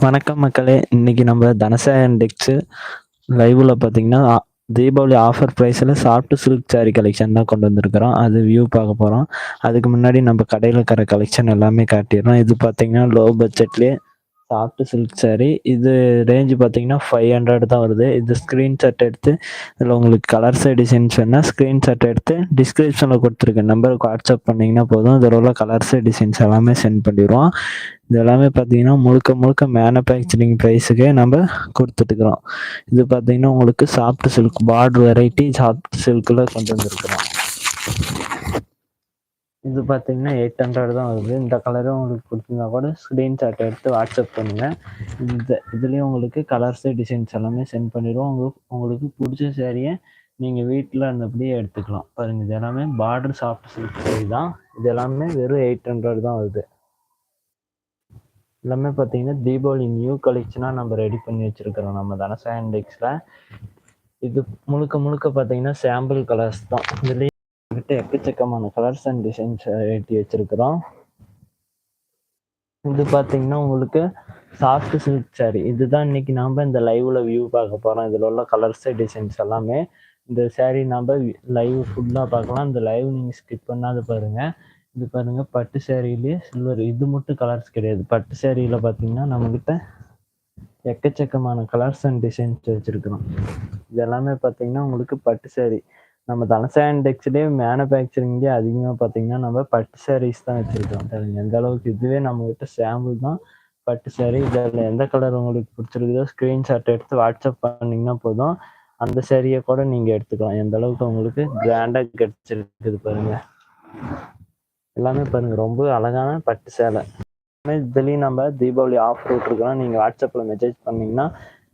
வணக்கம் மக்களே. இன்னைக்கு நம்ம தனசேகன் டெக்ஸு லைவில் பார்த்தீங்கன்னா தீபாவளி ஆஃபர் ப்ரைஸில் சாஃப்ட் சில்க் சாரி கலெக்ஷன் தான் கொண்டு வந்திருக்கிறோம். அது வியூ பார்க்க போகிறோம் அதுக்கு முன்னாடி நம்ம கடையில் இருக்கிற கலெக்ஷன் எல்லாமே காட்டிடுறோம். இது பார்த்தீங்கன்னா லோ பட்ஜெட்லேயே சாஃப்ட் சில்க் சாரி இது ரேஞ்ச் பார்த்தீங்கன்னா ஃபைவ் ஹண்ட்ரட் தான் வருது. இது ஸ்க்ரீன் ஷாட் எடுத்து இதில் உங்களுக்கு கலர்ஸ் டிசைன்ஸ் வேணால் ஸ்க்ரீன்ஷாட் எடுத்து டிஸ்கிரிப்ஷனில் கொடுத்துருக்க நம்பருக்கு வாட்ஸ்அப் பண்ணிங்கன்னா போதும். இதில் உள்ள கலர்ஸ் டிசைன்ஸ் எல்லாமே சென்ட் பண்ணிடுவோம். இது எல்லாமே பார்த்தீங்கன்னா முழுக்க முழுக்க மேனுஃபேக்சரிங் ப்ரைஸுக்கே நம்ம கொடுத்துட்டுக்கிறோம். இது பார்த்தீங்கன்னா உங்களுக்கு soft silk border variety soft சில்கில் கொண்டு வந்திருக்கிறோம். இது பார்த்தீங்கன்னா எயிட் ஹண்ட்ரட் தான் வருது. இந்த கலரும் உங்களுக்கு பிடிச்சிருந்தா கூட ஸ்க்ரீன்ஷாட் எடுத்து வாட்ஸ்அப் பண்ணுங்கள் இந்த இதுலேயும் உங்களுக்கு கலர்ஸு டிசைன்ஸ் எல்லாமே சென்ட் பண்ணிடுவோம். உங்களுக்கு உங்களுக்கு பிடிச்ச சேரீயை நீங்கள் வீட்டில் இருந்தபடியே எடுத்துக்கலாம். பாருங்கள் இது எல்லாமே பார்டர் சாஃப்ட் சில்க் சேரீ தான். இது எல்லாமே வெறும் எயிட் ஹண்ட்ரட் தான் வருது. எல்லாமே பார்த்தீங்கன்னா தீபாவளி நியூ கலெக்ஷனாக நம்ம ரெடி பண்ணி வச்சுருக்கிறோம். நம்ம தனசா இண்டெக்ஸில் இது முழுக்க முழுக்க பார்த்தீங்கன்னா சாம்பிள் கலர்ஸ் தான். இதுலேயே கிட்ட எக்கச்சக்கமான கலர்ஸ் அண்ட் டிசைன்ஸ் ஏற்றி வச்சிருக்கிறோம். இது பார்த்தீங்கன்னா உங்களுக்கு சாஃப்ட் சில்க் சாரி இதுதான் இன்னைக்கு நாம் இந்த லைவ்ல வியூ பார்க்க போகிறோம் இதில் உள்ள கலர்ஸ் டிசைன்ஸ் எல்லாமே இந்த saree நம்ம லைவ் ஃபுல்லாக பார்க்கலாம். இந்த லைவ் நீங்கள் ஸ்கிப் பண்ணாத பாருங்கள் இது பாருங்க பட்டு சேரீலேயே சில்வர் இது மட்டும் கலர்ஸ் கிடையாது. பட்டு சேரீல பார்த்தீங்கன்னா நம்மக்கிட்ட எக்கச்சக்கமான கலர்ஸ் அண்ட் டிசைன்ஸ் வச்சுருக்கிறோம். இது எல்லாமே பார்த்தீங்கன்னா உங்களுக்கு பட்டு சேரீ நம்ம தனசா இண்டெக்ஸ்லேயே மேனுஃபேக்சரிங்லேயே அதிகமாக பார்த்தீங்கன்னா நம்ம பட்டு சாரீஸ் தான் வச்சுருக்கோம். பாருங்க எந்த அளவுக்கு இதுவே நம்மக்கிட்ட சாம்பிள் தான். பட்டு saree இதில் எந்த கலர் உங்களுக்கு பிடிச்சிருக்குதோ ஸ்க்ரீன்ஷாட் எடுத்து வாட்ஸ்அப் பண்ணிங்கன்னா போதும். அந்த சேரீயை கூட நீங்கள் எடுத்துக்கலாம். எந்த அளவுக்கு உங்களுக்கு கிராண்டாக கிடைச்சிருக்குது பாருங்க. எல்லாமே பாருங்க. ரொம்ப அழகான பட்டு சேலை. எல்லாமே இதுலேயும் நம்ம தீபாவளி ஆஃபர் விட்ருக்கோம் நீங்கள் வாட்ஸ்அப்பில் மெசேஜ் பண்ணீங்கன்னா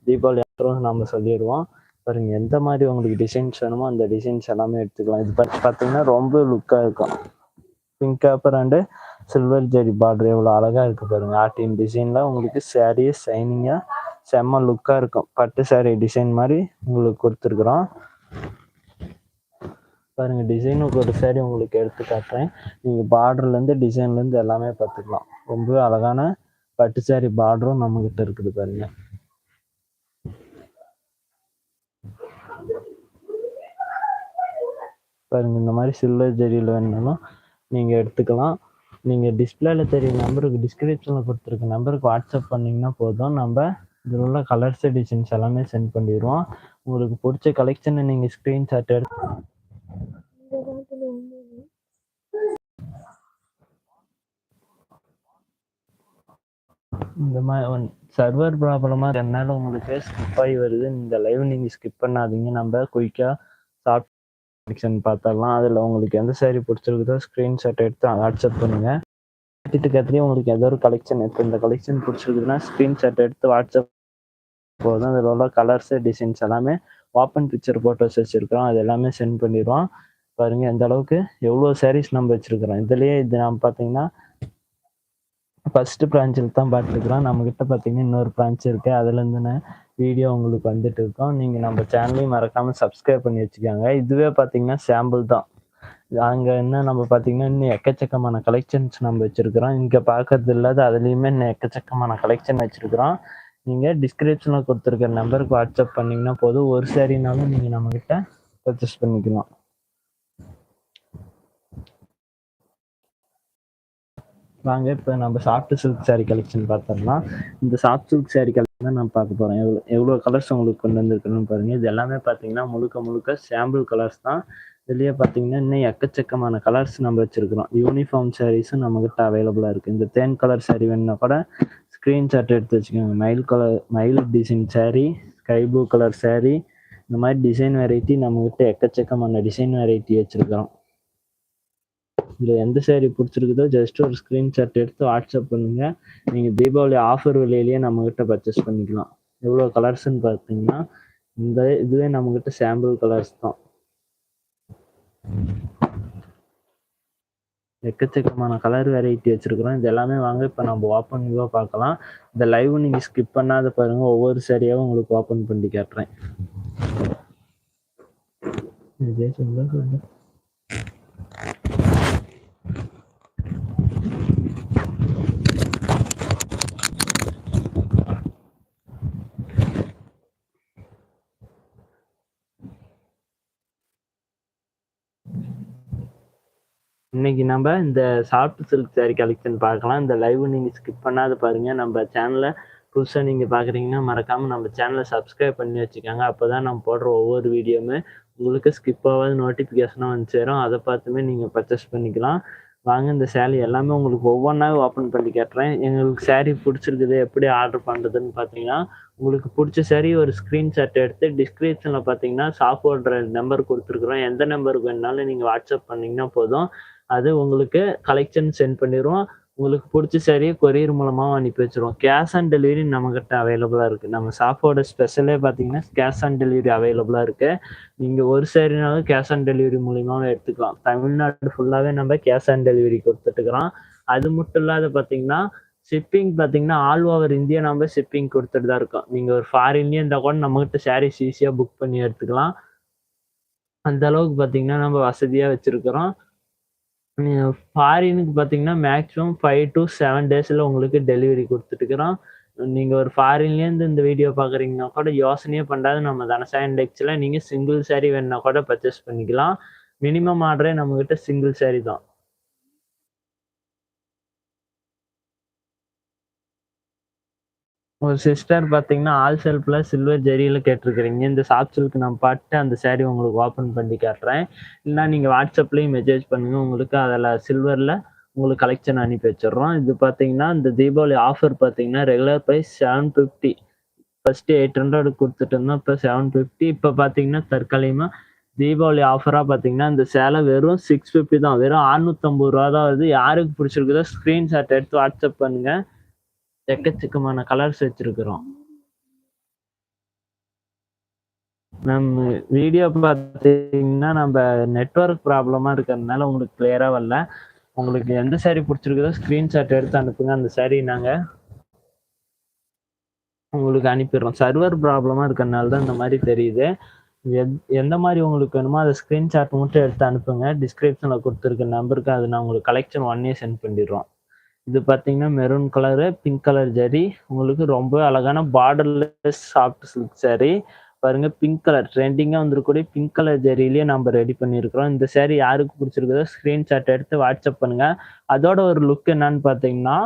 தீபாவளி ஆஃபரும் நம்ம சொல்லிடுவோம். பாருங்க எந்த மாதிரி உங்களுக்கு டிசைன்ஸ் வேணுமோ அந்த டிசைன்ஸ் எல்லாமே எடுத்துக்கலாம். இது பார்த்து பார்த்தீங்கன்னா ரொம்ப லுக்காக இருக்கும். Pink paper and silver zari border எவ்வளோ அழகாக இருக்கு பாருங்க. ஆர்டின் டிசைனில் உங்களுக்கு சாரியே ஷைனிங்காக செம்ம லுக்காக இருக்கும். பட்டு சாரி டிசைன் மாதிரி உங்களுக்கு கொடுத்துருக்குறோம். பாருங்க டிசைனுக்கு ஒரு சாரி உங்களுக்கு எடுத்து காட்டுறேன். நீங்கள் பார்டர்லேருந்து டிசைன்லேருந்து எல்லாமே பார்த்துக்கலாம். ரொம்ப அழகான பட்டு சாரி பார்டரும் நம்மக்கிட்ட இருக்குது பாருங்கள் பாருங்க இந்த மாதிரி சில்வர் ஜெரியில் வேணுனாலும் நீங்கள் எடுத்துக்கலாம். நீங்கள் டிஸ்பிளேல தெரிய நம்பருக்கு டிஸ்கிரிப்ஷனில் கொடுத்துருக்க நம்பருக்கு வாட்ஸ்அப் பண்ணிங்கன்னா போதும். நம்ம இதில் உள்ள கலர்ஸ் டிசைன்ஸ் எல்லாமே சென்ட் பண்ணிடுவோம். உங்களுக்கு பிடிச்ச கலெக்ஷனை நீங்கள் ஸ்க்ரீன்ஷாட் எடுத்து இந்த மாதிரி சர்வர் ப்ராப்ளமாக என்னால் உங்களுக்கு ஸ்கிப் ஆகி வருது. இந்த லைவ் நீங்கள் ஸ்கிப் பண்ணாதீங்க. நம்ம குயிக்காக கலெக்ஷன் பார்த்தரலாம் அதில் உங்களுக்கு எந்த சேரீ பிடிச்சிருக்குதோ ஸ்க்ரீன்ஷாட் எடுத்து வாட்ஸ்அப் பண்ணுங்கள் பார்த்துட்டு கத்துலேயும் உங்களுக்கு ஏதோ ஒரு கலெக்ஷன் இப்போ இந்த கலெக்ஷன் பிடிச்சிருக்குதுன்னா ஸ்க்ரீன்ஷாட் எடுத்து வாட்ஸ்அப் போதும். அதில் உள்ள கலர்ஸு டிசைன்ஸ் எல்லாமே ஓப்பன் பிக்சர் ஃபோட்டோஸ் வச்சுருக்கோம் அது எல்லாமே சென்ட் பண்ணிடுவோம் பாருங்க எந்த அளவுக்கு எவ்வளோ சாரீஸ் நம்ம வச்சுருக்கிறோம். இதுலேயே இது நம்ம பார்த்தீங்கன்னா ஃபர்ஸ்ட் பிரான்ச்சில் தான் பார்த்துருக்குறோம். நம்மக்கிட்ட பார்த்தீங்கன்னா இன்னொரு பிரான்ச் இருக்குது அதுலேருந்துன்னு வீடியோ உங்களுக்கு வந்துட்டு இருக்கோம். நீங்கள் நம்ம சேனலையும் மறக்காமல் சப்ஸ்கிரைப் பண்ணி வச்சுக்கோங்க. இதுவே பார்த்தீங்கன்னா சாம்பிள் தான். அங்கே என்ன நம்ம பார்த்தீங்கன்னா இன்னும் எக்கச்சக்கமான கலெக்ஷன்ஸ் நம்ம வச்சுருக்கிறோம். இங்கே பார்க்கறது இல்லாத அதுலேயுமே இன்னும் எக்கச்சக்கமான கலெக்ஷன் வச்சுருக்கிறோம். நீங்கள் டிஸ்கிரிப்ஷனில் கொடுத்துருக்க நம்பருக்கு வாட்ஸ்அப் பண்ணிங்கன்னா போதும். ஒரு சாரினாலும் நீங்கள் நம்மக்கிட்ட பர்ச்சேஸ் பண்ணிக்கலாம். வாங்க இப்போ நம்ம சாஃப்ட் சில்க் saree கலெக்ஷன் பார்த்தோம்னா இந்த சாஃப்ட் சில்க் saree கலெக்ஷன் தான் நான் பார்க்க போகிறேன் எவ்வளோ எவ்வளோ கலர்ஸ் உங்களுக்கு கொண்டு வந்திருக்கணும்னு பாருங்கள் இது எல்லாமே பார்த்தீங்கன்னா முழுக்க முழுக்க சாம்பிள் கலர்ஸ் தான். இதுலேயே பார்த்தீங்கன்னா இன்னும் எக்கச்சக்கமான கலர்ஸ் நம்ம வச்சுருக்கிறோம். யூனிஃபார்ம் சாரீஸும் நம்மக்கிட்ட அவைலபிளாக இருக்குது இந்த தேன் கலர் saree வேணும்னா கூட ஸ்க்ரீன்ஷாட் எடுத்து வச்சுக்கோங்க. மயில் கலர் மயில் design saree sky blue colour saree. இந்த மாதிரி டிசைன் வெரைட்டி நம்மக்கிட்ட எக்கச்சக்கமான டிசைன் வெரைட்டி வச்சுருக்கிறோம். இதில் எந்த சேரீ பிடிச்சிருக்குதோ ஜஸ்ட் ஒரு ஸ்க்ரீன்ஷாட் எடுத்து வாட்ஸ்அப் பண்ணுங்க. நீங்கள் தீபாவளி ஆஃபர் விலையிலேயே நம்மக்கிட்ட பர்ச்சேஸ் பண்ணிக்கலாம். எவ்வளோ கலர்ஸ்ன்னு பார்த்தீங்கன்னா இந்த இதுவே நம்மக்கிட்ட சாம்பிள் கலர்ஸ் தான். எக்கச்சக்கமான கலர் வெரைட்டி வச்சுருக்குறோம். இது எல்லாமே வாங்க இப்போ நம்ம ஓப்பன் வியூவாக பார்க்கலாம். இந்த லைவ் நீங்கள் ஸ்கிப் பண்ணாத பாருங்கள் ஒவ்வொரு சரியாகவும் உங்களுக்கு ஓப்பன் பண்ணி கேட்டுறேன். இதே சொல்ல. இன்னைக்கு நம்ம இந்த சாஃப்ட் சில்க் சாரி கலெக்ஷன் பார்க்கலாம். இந்த லைவ் நீங்கள் ஸ்கிப் பண்ணாத பாருங்க. நம்ம சேனலை புதுசாக நீங்கள் பார்க்குறீங்கன்னா மறக்காமல் நம்ம சேனலை சப்ஸ்கிரைப் பண்ணி வச்சுக்கோங்க. அப்போ தான் நம்ம போடுற ஒவ்வொரு வீடியோவுமே உங்களுக்கு ஸ்கிப் ஆகாத நோட்டிஃபிகேஷனாக வந்து சேரும். அதை பார்த்துமே நீங்கள் பர்ச்சேஸ் பண்ணிக்கலாம். வாங்க இந்த சேரீ எல்லாமே உங்களுக்கு ஒவ்வொன்றா ஓப்பன் பண்ணி கேட்டுறேன். எங்களுக்கு சேரீ பிடிச்சிருக்குது எப்படி ஆர்டர் பண்ணுறதுன்னு பார்த்தீங்கன்னா உங்களுக்கு பிடிச்ச சேரீ ஒரு ஸ்க்ரீன்ஷாட் எடுத்து டிஸ்கிரிப்ஷனில் பார்த்தீங்கன்னா ஷாப்போட நம்பர் கொடுத்துருக்குறோம். எந்த நம்பருக்கு வேணாலும் நீங்கள் வாட்ஸ்அப் பண்ணிங்கன்னா போதும். அது உங்களுக்கு கலெக்ஷன் சென்ட் பண்ணிடுவோம் உங்களுக்கு பிடிச்ச சரியை கொரியர் மூலமாகவும் அனுப்பி வச்சுருவோம் கேஷ் ஆன் டெலிவரி நம்மக்கிட்ட அவைலபிளாக இருக்குது நம்ம ஷாப்போட ஸ்பெஷலே பார்த்தீங்கன்னா கேஷ் ஆன் டெலிவரி அவைலபிளாக இருக்குது நீங்கள் ஒரு சரினாலும் கேஷ் ஆன் டெலிவரி மூலியமாகவும் எடுத்துக்கலாம். தமிழ்நாடு ஃபுல்லாகவே நம்ம கேஷ் ஆன் டெலிவரி கொடுத்துட்டுக்கிறோம் அது மட்டும் இல்லாத பார்த்தீங்கன்னா ஷிப்பிங் பார்த்தீங்கன்னா ஆல் ஓவர் இந்தியா நம்ம ஷிப்பிங் கொடுத்துட்டு தான் இருக்கோம். நீங்கள் ஒரு ஃபாரின்லேயே இருந்தால் கூட நம்மக்கிட்ட சாரீஸ் ஈஸியாக புக் பண்ணி எடுத்துக்கலாம். அந்த அளவுக்கு பார்த்தீங்கன்னா நம்ம வசதியாக வச்சுருக்கிறோம். ஃபாரினுக்கு பார்த்தீங்கன்னா மேக்ஸிமம் ஃபைவ் டு செவன் டேஸில் உங்களுக்கு டெலிவரி கொடுத்துட்டுக்கிறோம் நீங்கள் ஒரு ஃபாரின்லேருந்து இந்த வீடியோ பார்க்குறீங்கன்னா கூட யோசனையே பண்ணாது நம்ம தனசா இண்டெக்ஸில் நீங்கள் சிங்கிள் சேரீ வேணுன்னா கூட பர்ச்சேஸ் பண்ணிக்கலாம். மினிமம் ஆர்டரே நம்மக்கிட்ட சிங்கிள் சேரீ தான். ஒரு சிஸ்டர் பார்த்தீங்கன்னா ஆல் செல்ஃபில் சில்வர் ஜெரியில் கேட்டிருக்கிறீங்க. இந்த சாப்சலுக்கு நான் பாட்டு அந்த சேரீ உங்களுக்கு ஓப்பன் பண்ணி காட்டுறேன். இல்லைனா நீங்கள் வாட்ஸ்அப்லேயும் மெசேஜ் பண்ணுங்கள் உங்களுக்கு அதில் சில்வரில் உங்களுக்கு கலெக்ஷன் அனுப்பி வச்சிடுறோம். இது பார்த்தீங்கன்னா இந்த தீபாவளி ஆஃபர் பார்த்தீங்கன்னா regular price seven fifty first eight hundred கொடுத்துட்டு இருந்தோம். இப்போ செவன் ஃபிஃப்டி இப்போ பார்த்தீங்கன்னா தற்காலிகமாக தீபாவளி ஆஃபராக பார்த்தீங்கன்னா இந்த சேலை வெறும் சிக்ஸ் ஃபிஃப்டி தான். வெறும் அறுநூத்தம்பது ரூபா தான் வருது. யாருக்கு பிடிச்சிருக்குதோ ஸ்க்ரீன்ஷாட் எடுத்து வாட்ஸ்அப் பண்ணுங்கள் எக்கச்சக்கமான கலர்ஸ் வச்சிருக்கிறோம். நம்ம வீடியோ பார்த்தீங்கன்னா நம்ம நெட்ஒர்க் ப்ராப்ளமாக இருக்கிறதுனால உங்களுக்கு கிளியராக வரல. உங்களுக்கு எந்த சாரி பிடிச்சிருக்குதோ ஸ்க்ரீன்ஷாட் எடுத்து அனுப்புங்க. அந்த சாரி நாங்கள் உங்களுக்கு அனுப்பிடுறோம். சர்வர் ப்ராப்ளமாக இருக்கிறதுனால தான் இந்த மாதிரி தெரியுது. எந்த மாதிரி உங்களுக்கு வேணுமோ அதை ஸ்க்ரீன்ஷாட் மட்டும் எடுத்து அனுப்புங்க. டிஸ்கிரிப்ஷனில் கொடுத்துருக்க நம்பருக்கு அது நான் உங்களுக்கு கலெக்ஷன் ஒன்னே சென்ட் பண்ணிடுறோம். இது பார்த்தீங்கன்னா maroon colour pink colour zari உங்களுக்கு ரொம்ப அழகான பார்டர்லெஸ் சாஃப்ட் சில்க் saree. பாருங்க பிங்க் கலர் ட்ரெண்டிங்காக வந்துருக்கூடிய பிங்க் கலர் ஜரியிலேயே நம்ம ரெடி பண்ணியிருக்கிறோம். இந்த சேரீ யாருக்கு பிடிச்சிருக்குதோ ஸ்க்ரீன்ஷாட் எடுத்து வாட்ஸ்அப் பண்ணுங்க. அதோட ஒரு லுக் என்னன்னு பார்த்தீங்கன்னா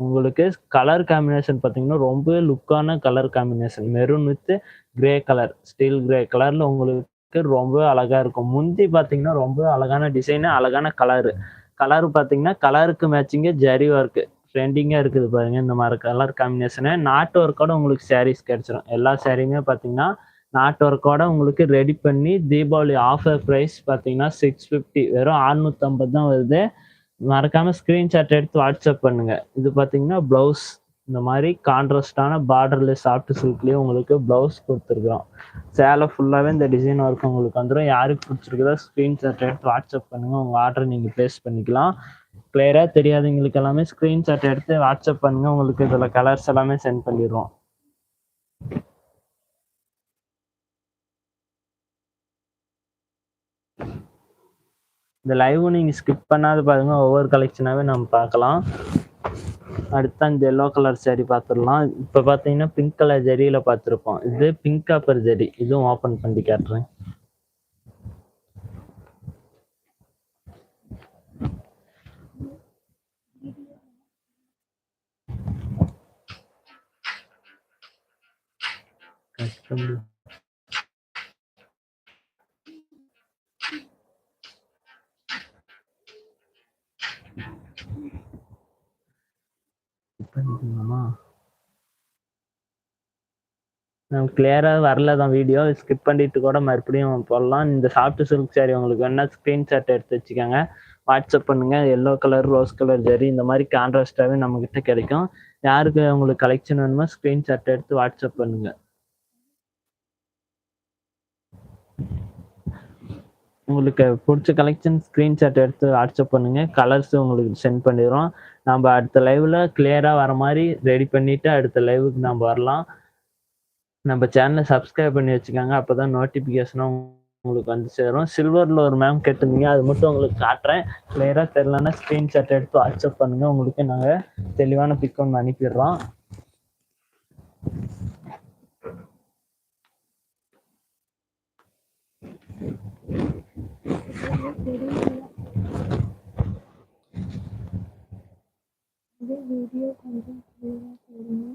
உங்களுக்கு கலர் காம்பினேஷன் பார்த்தீங்கன்னா ரொம்ப லுக்கான colour combination maroon with grey colour steel grey கலரில் உங்களுக்கு ரொம்ப அழகா இருக்கும். முந்தி பார்த்தீங்கன்னா ரொம்ப அழகான டிசைனு அழகான கலரு கலர் பார்த்தீங்கன்னா கலருக்கு மேட்சிங்க ஜரி ஒர்க்கு ட்ரெண்டிங்காக இருக்குது பாருங்க இந்த மாதிரி கலர் காம்பினேஷனு நாட் ஒர்க்கோட உங்களுக்கு சாரீஸ் கிடைச்சிடும் எல்லா சாரியுமே பார்த்தீங்கன்னா நாட் ஒர்க்கோட உங்களுக்கு ரெடி பண்ணி தீபாவளி ஆஃபர் ப்ரைஸ் பார்த்தீங்கன்னா சிக்ஸ் ஃபிஃப்டி வெறும் 650 தான் வருது. மறக்காமல் ஸ்க்ரீன்ஷாட் எடுத்து வாட்ஸ்அப் பண்ணுங்க. இது பார்த்தீங்கன்னா ப்ளவுஸ் இந்த மாதிரி கான்ட்ராஸ்டான பார்டர்ல சாஃப்ட் சில்க்லேயே உங்களுக்கு ப்ளவுஸ் கொடுத்துருக்குறோம். சேலை ஃபுல்லாகவே இந்த டிசைன் ஒர்க் உங்களுக்கு வந்துடும் யாருக்கு பிடிச்சிருக்குதோ ஸ்க்ரீன்ஷாட் எடுத்து வாட்ஸ்அப் பண்ணுங்கள் உங்கள் ஆர்டர் நீங்கள் ப்ளேஸ் பண்ணிக்கலாம். கிளியராக தெரியாதவங்களுக்கு எல்லாமே ஸ்க்ரீன்ஷாட் எடுத்து வாட்ஸ்அப் பண்ணுங்கள் உங்களுக்கு இதில் கலர்ஸ் எல்லாமே சென்ட் பண்ணிடுவோம் இந்த லைவ் நீங்கள் ஸ்கிப் பண்ணாத பாருங்க. ஒவ்வொரு கலெக்ஷனாகவே நம்ம பார்க்கலாம். அடுத்து அந்த எல்லோ கலர் saree பார்த்துடலாம். இப்போ பார்த்தீங்கன்னா பிங்க் கலர் ஜரியில் பார்த்துருப்போம். இது பிங்க் காப்பர் ஜரி இதுவும் ஓப்பன் பண்ணி காட்டுறேன். கஷ்டம் பண்ணிக்கலாமா மேம் கிளியராக வரல தான் வீடியோ ஸ்கிப் பண்ணிட்டு கூட மறுபடியும் போடலாம். இந்த சாஃப்ட் சில்க் சாரி உங்களுக்கு வேணா ஸ்க்ரீன்ஷாட் எடுத்து வச்சுக்கோங்க. வாட்ஸ்அப் பண்ணுங்க. Yellow colour rose colour zari இந்த மாதிரி கான்ட்ராஸ்டாகவே நம்மக்கிட்ட கிடைக்கும். யாருக்கு உங்களுக்கு கலெக்ஷன் வேணுமோ ஸ்க்ரீன்ஷாட் எடுத்து வாட்ஸ்அப் பண்ணுங்க. உங்களுக்கு பிடிச்ச கலெக்ஷன் ஸ்க்ரீன்ஷாட் எடுத்து வாட்ஸ்அப் பண்ணுங்க. கலர்ஸ் உங்களுக்கு சென்ட் பண்ணிடுறோம். நம்ம அடுத்த லைவ்ல கிளியரா வர மாதிரி ரெடி பண்ணிட்டு அடுத்த லைவுக்கு நம்ம வரலாம். நம்ம சேனலை சப்ஸ்கிரைப் பண்ணி வச்சுக்காங்க. அப்பதான் நோட்டிஃபிகேஷனும் உங்களுக்கு வந்து சேரும். சில்வர்ல ஒரு மேம் கேட்டிருந்தீங்க. அது மட்டும் உங்களுக்கு காட்டுறேன். கிளியரா தெரியலன்னா ஸ்க்ரீன்ஷாட் எடுத்து வாட்ஸ்அப் பண்ணுங்க. உங்களுக்கு நாங்க தெளிவான பிக் ஒன்று அனுப்பிடுறோம். இது வீடியோ கொஞ்சம் கிளியராக போடுங்க.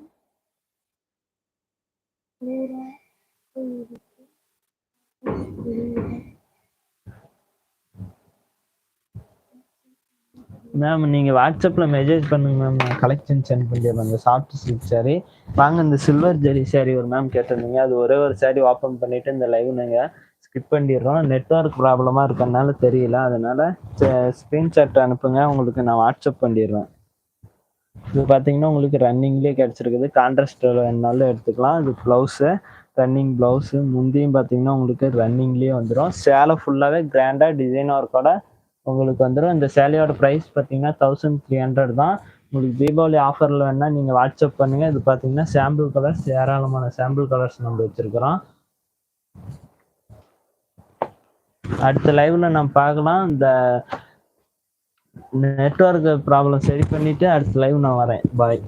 கிளியராக இருக்கு மேம் நீங்க வாட்ஸ்அப்ல மெசேஜ் பண்ணுங்க மேம் நான் கலெக்ஷன் சென்ட் பண்ணிடுறேன். அந்த சாஃப்ட் சில்க் saree. வாங்க இந்த சில்வர் ஜெரி saree ஒரு மேம் கேட்டிருந்தீங்க. அது ஒரே ஒரு saree ஓப்பன் பண்ணிட்டு இந்த லைவ் நாங்கள் ஸ்கிப் பண்ணிடுறோம். நெட்ஒர்க் ப்ராப்ளமா இருக்கறனால தெரியல. அதனால ஸ்க்ரீன்ஷாட் அனுப்புங்க. உங்களுக்கு நான் வாட்ஸ்அப் பண்ணிடுறேன். இது பார்த்தீங்கன்னா உங்களுக்கு ரன்னிங்லேயே கிடச்சிருக்குது. கான்ட்ராஸ்ட் வேணாலும் எடுத்துக்கலாம். இது ப்ளவுஸு ரன்னிங் ப்ளவுஸு முந்தியும் பார்த்தீங்கன்னா உங்களுக்கு ரன்னிங்லேயே வந்துடும் சேலை ஃபுல்லாகவே கிராண்டாக டிசைன் ஒர்க்கோட உங்களுக்கு வந்துடும் இந்த சேலையோட ப்ரைஸ் பார்த்தீங்கன்னா தௌசண்ட் த்ரீ ஹண்ட்ரட் தான். உங்களுக்கு தீபாவளி ஆஃபரில் வேணால் நீங்கள் வாட்ஸ்அப் பண்ணுங்கள் இது பார்த்தீங்கன்னா சாம்பிள் கலர்ஸ் ஏராளமான சாம்பிள் கலர்ஸ் நம்ம வச்சுருக்கிறோம். அடுத்த லைவ்ல நம்ம பார்க்கலாம். இந்த நெட்ஒர்க் ப்ராப்ளம் சரி பண்ணிட்டு அடுத்த லைவ் நான் வரேன். பாய்